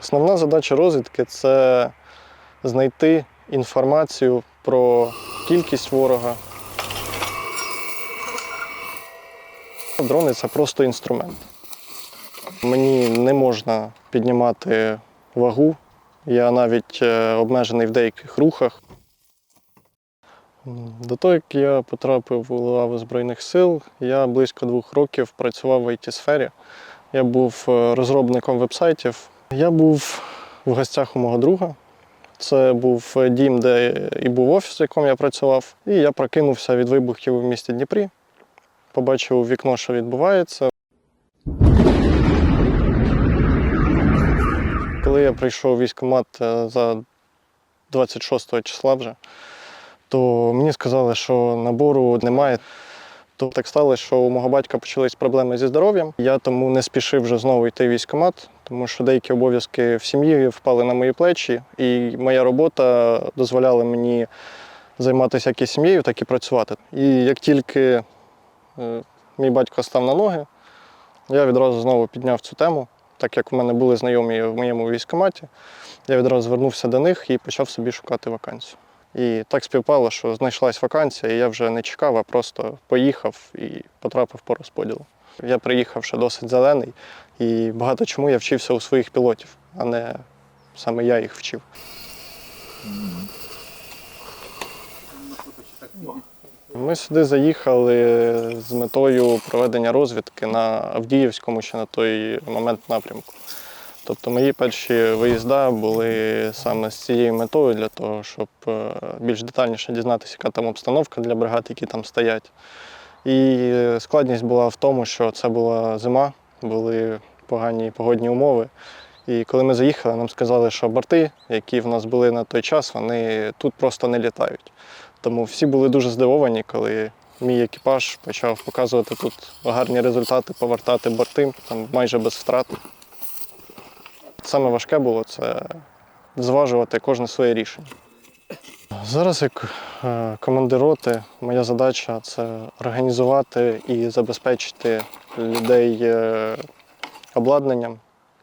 Основна задача розвідки це знайти інформацію про кількість ворога. Дрони це просто інструмент. Мені не можна піднімати вагу, я навіть е, обмежений в деяких рухах. До того, як я потрапив у лаву Збройних сил, я близько двох років працював в IT-сфері. Я був е, розробником вебсайтів. Я був в гостях у мого друга. Це був е, дім, де і був офіс, в якому я працював. І я прокинувся від вибухів в місті Дніпрі. Побачив у вікно, що відбувається. Коли я прийшов у військкомат е, за 26 числа вже, то мені сказали, що набору немає. То так сталося, що у мого батька почались проблеми зі здоров'ям. Я тому не спішив вже знову йти в військкомат, тому що деякі обов'язки в сім'ї впали на мої плечі, і моя робота дозволяла мені займатися як і сім'єю, так і працювати. І як тільки е, мій батько став на ноги, я відразу знову підняв цю тему, так як в мене були знайомі в моєму військкоматі. Я відразу звернувся до них і почав собі шукати вакансію. І так співпало, що знайшлась вакансія, і я вже не чекав, а просто поїхав і потрапив по розподілу. Я приїхав ще досить зелений, і багато чому я вчився у своїх пілотів, а не саме я їх вчив. Ми сюди заїхали з метою проведення розвідки на Авдіївському ще на той момент напрямку. Тобто мої перші виїзда були саме з цією метою для того, щоб е, більш детальніше дізнатися, яка там обстановка для бригад, які там стоять. І складність була в тому, що це була зима, були погані погодні умови. І коли ми заїхали, нам сказали, що борти, які в нас були на той час, вони тут просто не літають. Тому всі були дуже здивовані, коли мій екіпаж почав показувати тут гарні результати, повертати борти там майже без втрат. Саме важке було це зважувати кожне своє рішення. Зараз, як е, командир роти, моя задача це організувати і забезпечити людей е, обладнанням,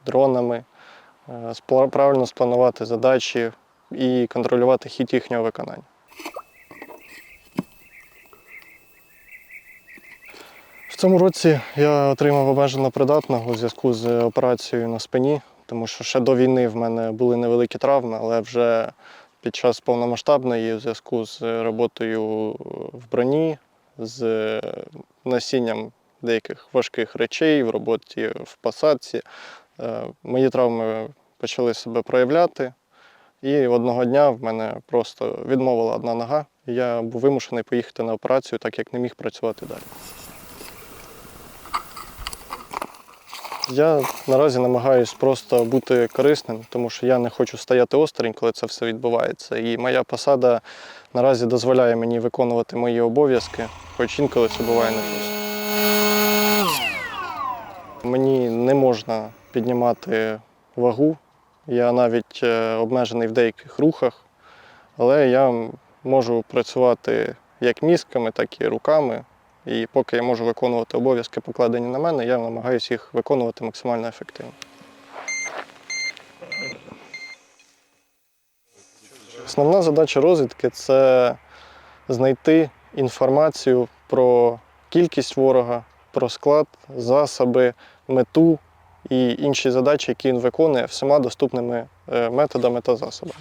дронами, е, правильно спланувати задачі і контролювати хід їхнього виконання. В цьому році я отримав обмежено придатного у зв'язку з операцією на спині, тому що ще до війни в мене були невеликі травми, але вже під час повномасштабної у зв'язку з роботою в броні, з носінням деяких важких речей в роботі в посадці, е, мої травми почали себе проявляти. І одного дня в мене просто відмовила одна нога, і я був вимушений поїхати на операцію, так як не міг працювати далі. Я наразі намагаюсь просто бути корисним, тому що я не хочу стояти осторонь, коли це все відбувається. І моя посада наразі дозволяє мені виконувати мої обов'язки, хоч інколи це буває непросто. Мені не можна піднімати вагу, я навіть е, обмежений в деяких рухах, але я можу працювати як мізками, так і руками. І поки я можу виконувати обов'язки, покладені на мене, я намагаюся їх виконувати максимально ефективно. Основна задача розвідки це знайти інформацію про кількість ворога, про склад, засоби, мету і інші задачі, які він виконує всіма доступними е, методами та засобами.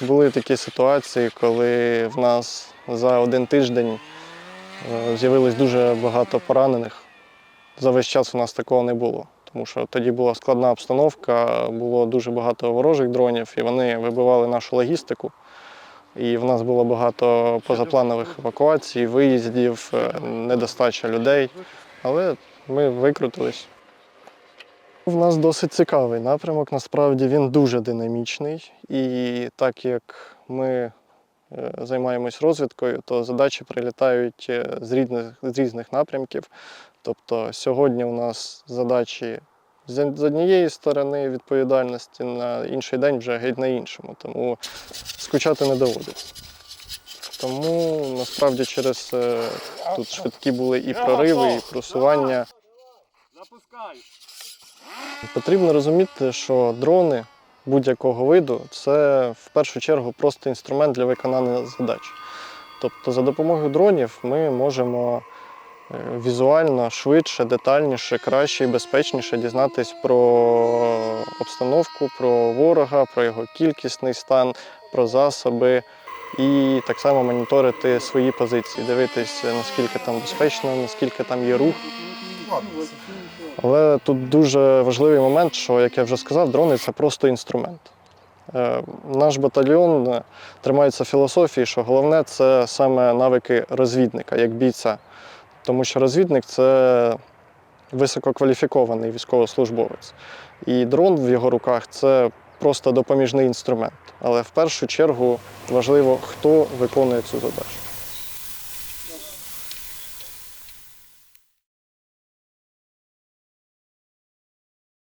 Були такі ситуації, коли в нас за один тиждень е, з'явилось дуже багато поранених. За весь час у нас такого не було, тому що тоді була складна обстановка, було дуже багато ворожих дронів, і вони вибивали нашу логістику. І в нас було багато позапланових евакуацій, виїздів, е, недостача людей. Але ми викрутились. У нас досить цікавий напрямок. Насправді він дуже динамічний. І так як ми е, займаємось розвідкою, то задачі прилітають е, з різних, з різних напрямків. Тобто сьогодні у нас задачі з з однієї сторони відповідальності, на інший день вже геть на іншому. Тому скучати не доводиться. Тому насправді через е, тут швидкі були і прориви, і просування. Запускай. Потрібно розуміти, що дрони будь-якого виду це в першу чергу просто інструмент для виконання задач. Тобто за допомогою дронів ми можемо е, візуально швидше, детальніше, краще і безпечніше дізнатись про обстановку, про ворога, про його кількісний стан, про засоби. І так само моніторити свої позиції, дивитись, наскільки там безпечно, наскільки там є рух. Але тут дуже важливий момент, що, як я вже сказав, дрони це просто інструмент. Е, Наш батальйон е, тримається філософії, що головне це саме навики розвідника, як бійця. Тому що розвідник це висококваліфікований військовослужбовець. І дрон в його руках це просто допоміжний інструмент. Але в першу чергу важливо, хто виконує цю задачу.